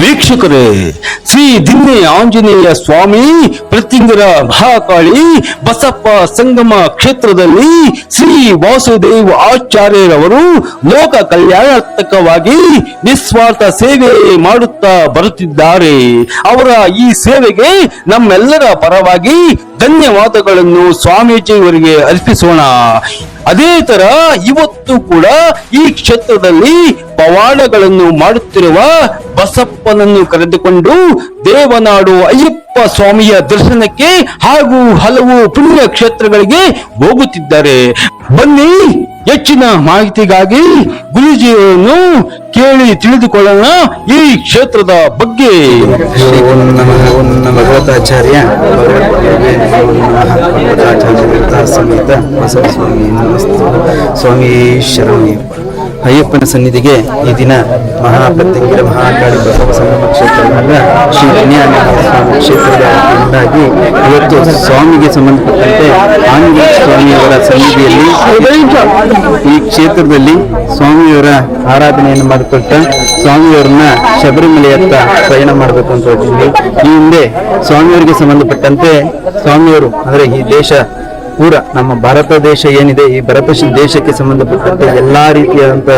ವೀಕ್ಷಕರೇ, ಶ್ರೀ ದಿನ್ನೆ ಆಂಜನೇಯ ಸ್ವಾಮಿ ಪ್ರತಿಂಗರ ಮಹಾಕಾಳಿ ಬಸಪ್ಪ ಸಂಗಮ ಕ್ಷೇತ್ರದಲ್ಲಿ ಶ್ರೀ ವಾಸುದೇವ ಆಚಾರ್ಯರವರು ಲೋಕ ಕಲ್ಯಾಣಾರ್ಥಕವಾಗಿ ನಿಸ್ವಾರ್ಥ ಸೇವೆ ಮಾಡುತ್ತಾ ಬರುತ್ತಿದ್ದಾರೆ. ಅವರ ಈ ಸೇವೆಗೆ ನಮ್ಮೆಲ್ಲರ ಪರವಾಗಿ ಧನ್ಯವಾದಗಳನ್ನು ಸ್ವಾಮೀಜಿಯವರಿಗೆ ಅರ್ಪಿಸೋಣ. ಅದೇ ತರ ಇವತ್ತು ಕೂಡ ಈ ಕ್ಷೇತ್ರದಲ್ಲಿ ಪವಾಡಗಳನ್ನು ಮಾಡುತ್ತಿರುವ ಬಸಪ್ಪನನ್ನು ಕರೆದುಕೊಂಡು ದೇವನಾಡು ಅಯ್ಯಪ್ಪ ಸ್ವಾಮಿಯ ದರ್ಶನಕ್ಕೆ ಹಾಗೂ ಹಲವು ಪುಣ್ಯ ಕ್ಷೇತ್ರಗಳಿಗೆ ಹೋಗುತ್ತಿದ್ದಾರೆ. ಬನ್ನಿ, ಹೆಚ್ಚಿನ ಮಾಹಿತಿಗಾಗಿ ಗುರುಜಿಯವರನ್ನು ಕೇಳಿ ತಿಳಿದುಕೊಳ್ಳೋಣ ಈ ಕ್ಷೇತ್ರದ ಬಗ್ಗೆ. ಭಗವತಾಚಾರ್ಯ ಭಗವತಾಚಾರ್ಯ ಸಮೇತ ಸ್ವಾಮಿ, ನಮಸ್ತೆ. ಸ್ವಾಮಿ ಶರಣಯ್ಯಪ್ಪ ಅಯ್ಯಪ್ಪನ ಸನ್ನಿಧಿಗೆ ಈ ದಿನ ಮಹಾಪ್ರತ್ಯಂಗಿರ ಮಹಾಕಾಳಿ ಬಸವ ಸಂಗಮ ಕ್ಷೇತ್ರದಿಂದ ಶ್ರೀ ವಿನ್ಯಾನಂದ ಸ್ವಾಮಿ ಕ್ಷೇತ್ರದ ವತಿಯಿಂದಾಗಿ ಇವತ್ತು ಸ್ವಾಮಿಗೆ ಸಂಬಂಧಪಟ್ಟಂತೆ ಆಂಜನೇಯ ಸ್ವಾಮಿಯವರ ಸನ್ನಿಧಿಯಲ್ಲಿ ಈ ಕ್ಷೇತ್ರದಲ್ಲಿ ಸ್ವಾಮಿಯವರ ಆರಾಧನೆಯನ್ನು ಮಾಡಿಕೊಟ್ಟ ಸ್ವಾಮಿಯವರನ್ನ ಶಬರಿಮಲೆಯತ್ತ ಪ್ರಯಾಣ ಮಾಡಬೇಕು ಅಂತ ಹೇಳ್ತೀವಿ ಈ ಹಿಂದೆ ಸ್ವಾಮಿಯವರಿಗೆ ಸಂಬಂಧಪಟ್ಟಂತೆ ಸ್ವಾಮಿಯವರು, ಅಂದ್ರೆ ಈ ದೇಶ ಪೂರ ನಮ್ಮ ಭಾರತ ದೇಶ ಏನಿದೆ, ಈ ಭಾರತ ದೇಶಕ್ಕೆ ಸಂಬಂಧಪಟ್ಟಂತೆ ಎಲ್ಲಾ ರೀತಿಯಾದಂತ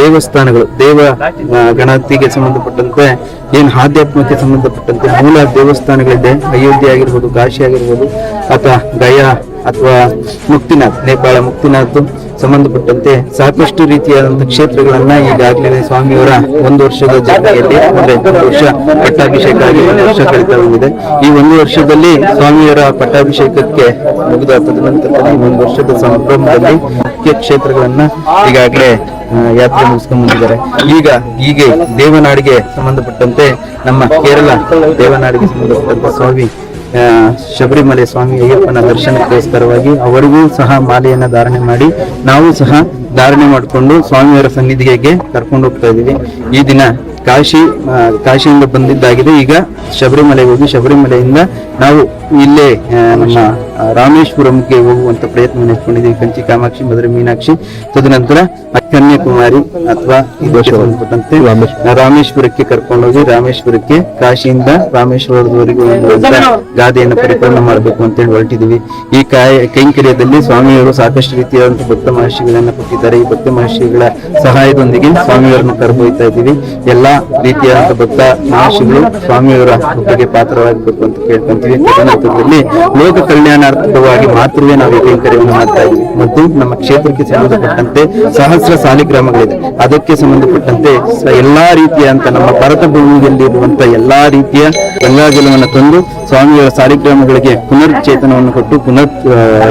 ದೇವಸ್ಥಾನಗಳು, ದೇವ ಗಣತಿಗೆ ಸಂಬಂಧಪಟ್ಟಂತೆ, ಏನು ಆಧ್ಯಾತ್ಮಕ್ಕೆ ಸಂಬಂಧಪಟ್ಟಂತೆ ಮೂಲ ದೇವಸ್ಥಾನಗಳಿದೆ, ಅಯೋಧ್ಯೆ ಆಗಿರ್ಬೋದು, ಕಾಶಿ ಆಗಿರ್ಬೋದು, ಅಥವಾ ಗಯಾ ಅಥವಾ ಮುಕ್ತಿನಾಥ್, ನೇಪಾಳ ಮುಕ್ತಿನಾಥ್ ಸಂಬಂಧಪಟ್ಟಂತೆ ಸಾಕಷ್ಟು ರೀತಿಯಾದಂತಹ ಕ್ಷೇತ್ರಗಳನ್ನ ಈಗಾಗಲೇ ಸ್ವಾಮಿಯವರ ಒಂದು ವರ್ಷದ ಜರ್ನಿಯಲ್ಲಿ ಅಂದ್ರೆ ಒಂದು ವರ್ಷ ಪಟ್ಟಾಭಿಷೇಕ ಆಗಿ ಒಂದು ವರ್ಷ ಕಳೀತಾ ಬಂದಿದೆ. ಈ ಒಂದು ವರ್ಷದಲ್ಲಿ ಸ್ವಾಮಿಯವರ ಪಟ್ಟಾಭಿಷೇಕಕ್ಕೆ ಮುಗಿದ ತದನಂತರದಲ್ಲಿ ಒಂದು ವರ್ಷದ ಸಂಭ್ರಮದಲ್ಲಿ ಮುಖ್ಯ ಕ್ಷೇತ್ರಗಳನ್ನ ಈಗಾಗಲೇ ಯಾತ್ರೆ ಮುಗಿಸ್ಕೊಂಡು ಬಂದಿದ್ದಾರೆ ಈಗ ಹೀಗೆ ದೇವನಾಡಿಗೆ ಸಂಬಂಧಪಟ್ಟಂತೆ ನಮ್ಮ ಕೇರಳ ದೇವನಾಡಿಗೆ ಸಂಬಂಧಪಟ್ಟಂತೆ ಸ್ವಾಮಿ ಶಬರಿಮಲೆ ಸ್ವಾಮಿ ಅಯ್ಯಪ್ಪನ ದರ್ಶನಕ್ಕೋಸ್ಕರವಾಗಿ ಅವರಿಗೂ ಸಹ ಮಾಲೆಯನ್ನು ಧಾರಣೆ ಮಾಡಿ, ನಾವು ಸಹ ಧಾರಣೆ ಮಾಡಿಕೊಂಡು ಸ್ವಾಮಿಯವರ ಸನ್ನಿಧಿಗೆ ಕರ್ಕೊಂಡು ಹೋಗ್ತಾ ಇದ್ದೀವಿ. ಈ ದಿನ ಕಾಶಿ ಕಾಶಿಯಿಂದ ಬಂದಿದ್ದಾಗಿದೆ. ಈಗ ಶಬರಿಮಲೆಗೆ ಹೋಗಿ ಶಬರಿಮಲೆಯಿಂದ ನಾವು ಇಲ್ಲೇ ನಮ್ಮ ರಾಮೇಶ್ವರಂಗೆ ಹೋಗುವಂತ ಪ್ರಯತ್ನ ನಡೆಸಿಕೊಂಡಿದ್ದೀವಿ ಕಂಚಿ ಕಾಮಾಕ್ಷಿ ಮಧುರೆ ಮೀನಾಕ್ಷಿ. ತದನಂತರ ಕನ್ಯಾಕುಮಾರಿ ಅಥವಾ ಸಂಬಂಧಪಟ್ಟಂತೆ ರಾಮೇಶ್ವರಕ್ಕೆ ಕರ್ಕೊಂಡೋಗಿ ರಾಮೇಶ್ವರಕ್ಕೆ ಕಾಶಿಯಿಂದ ರಾಮೇಶ್ವರದವರೆಗೂ ಒಂದು ಗಾದೆಯನ್ನು ಪರಿಪೂರ್ಣ ಮಾಡಬೇಕು ಅಂತ ಹೇಳಿ ಹೊರಟಿದೀವಿ ಈ ಕಾಯ ಕೈಂಕರ್ಯದಲ್ಲಿ ಸ್ವಾಮಿಯವರು ಸಾಕಷ್ಟು ರೀತಿಯಾದಂತಹ ಭಕ್ತ ಮಹರ್ಷಿಗಳನ್ನ ಕೊಟ್ಟಿದ್ದಾರೆ. ಈ ಭಕ್ತ ಮಹರ್ಷಿಗಳ ಸಹಾಯದೊಂದಿಗೆ ಸ್ವಾಮಿಯವರನ್ನು ಕರೆದೊಯ್ತಾ ಇದ್ದೀವಿ. ಎಲ್ಲಾ ರೀತಿಯಾದಂತಹ ಭಕ್ತ ಮಹರ್ಷಿಗಳು ಸ್ವಾಮಿಯವರ ಕೃಪೆಗೆ ಪಾತ್ರವಾಗಬೇಕು ಅಂತ ಕೇಳ್ಕೊಂತೀವಿ. ತದನಂತರದಲ್ಲಿ ಲೋಕ ಕಲ್ಯಾಣಾರ್ಥಕವಾಗಿ ಮಾತ್ರವೇ ನಾವು ಈ ಕೈಂಕರ್ಯವನ್ನು ಮಾಡ್ತಾ ಇದ್ದೀವಿ. ಮತ್ತು ನಮ್ಮ ಕ್ಷೇತ್ರಕ್ಕೆ ಸಂಬಂಧಪಟ್ಟಂತೆ ಸಹಸ್ರ ಸಾಲಿಗ್ರಾಮಗಳಿದೆ ಅದಕ್ಕೆ ಸಂಬಂಧಪಟ್ಟಂತೆ ಎಲ್ಲಾ ರೀತಿಯ ಅಂತ ನಮ್ಮ ಭಾರತ ಭೂಮಿಯಲ್ಲಿ ಇರುವಂತಹ ಎಲ್ಲಾ ರೀತಿಯ ಗಂಗಾಜಲವನ್ನು ತಂದು ಸ್ವಾಮಿಯವರ ಸಾಲಿಗ್ರಾಮಗಳಿಗೆ ಪುನರ್ಚೇತನವನ್ನು ಕೊಟ್ಟು ಪುನರ್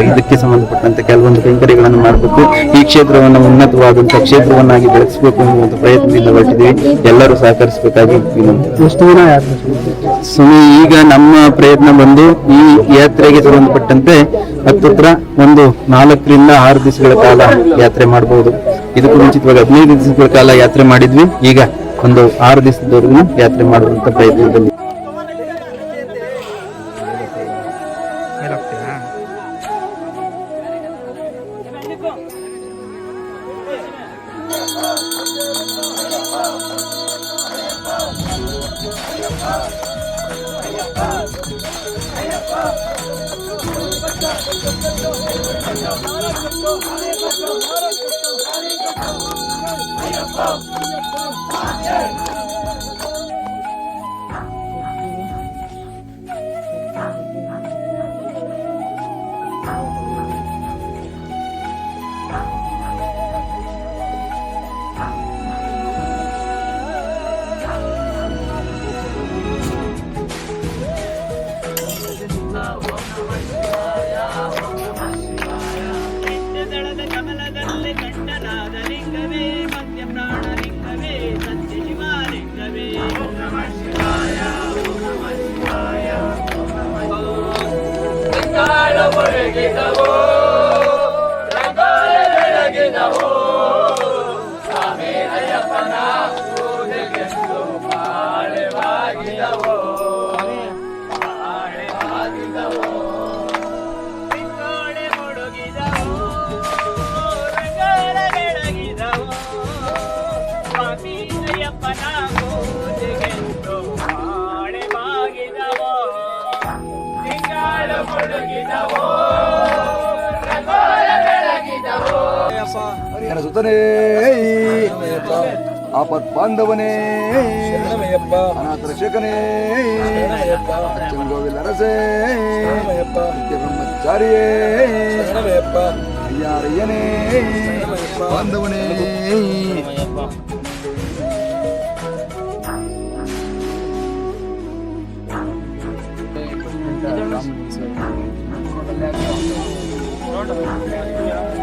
ಇದಕ್ಕೆ ಸಂಬಂಧಪಟ್ಟಂತೆ ಕೆಲವೊಂದು ಕೈಂಕರ್ಯಗಳನ್ನು ಮಾಡಬೇಕು. ಈ ಕ್ಷೇತ್ರವನ್ನು ಉನ್ನತವಾದಂತಹ ಕ್ಷೇತ್ರವನ್ನಾಗಿ ಬೆಳೆಸಬೇಕು ಎನ್ನುವಂತ ಪ್ರಯತ್ನದಿಂದ ಹೊರಟಿದ್ದೀವಿ. ಎಲ್ಲರೂ ಸಹಕರಿಸಬೇಕಾಗಿ ಎಷ್ಟು ದಿನ ಸ್ವಾಮಿ ಈಗ ನಮ್ಮ ಪ್ರಯತ್ನ ಬಂದು ಈ ಯಾತ್ರೆಗೆ ಸಂಬಂಧಪಟ್ಟಂತೆ ಹತ್ತತ್ರ ಒಂದು ನಾಲ್ಕರಿಂದ ಆರು ದಿವಸಗಳ ಕಾಲ ಯಾತ್ರೆ ಮಾಡಬಹುದು ಇದಕ್ಕೂ ಮುಂಚಿತವಾಗಿ ಹದಿನೈದು ದಿವಸಗಳ ಕಾಲ ಯಾತ್ರೆ ಮಾಡಿದ್ವಿ. ಈಗ ಒಂದು ಆರು ದಿವಸದವರೆಗೂ ಯಾತ್ರೆ ಮಾಡುವಂತ ಪ್ರಯತ್ನದಲ್ಲಿ करावे लागते हा என சுத்தனே ஆபத் பாந்தவனே. அநாத்திரசேகனே அச்சங்கோவில் அரசே. பிரம்மச்சாரியே ஐயாரையனே. பாந்தவனே. Thank.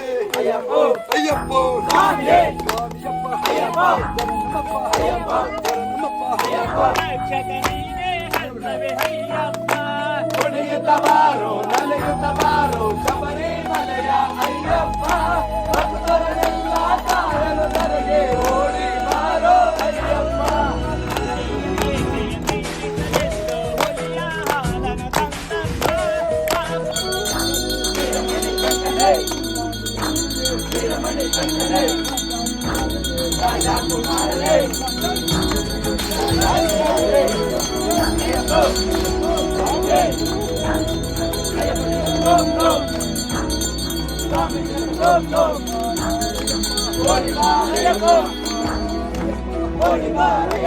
ஐயப்போ ஐயப்போ. நாமியே ஐயப்போ ஐயப்போ ஐயப்போ. ஐயப்போ. ஜெகனீனே ஹர்தவே ஐயப்பா. ஒளிய தவாரோ நலிய தவாரோ சபரே மலையா ஐயப்பா. பக்தரே Oh, you're my,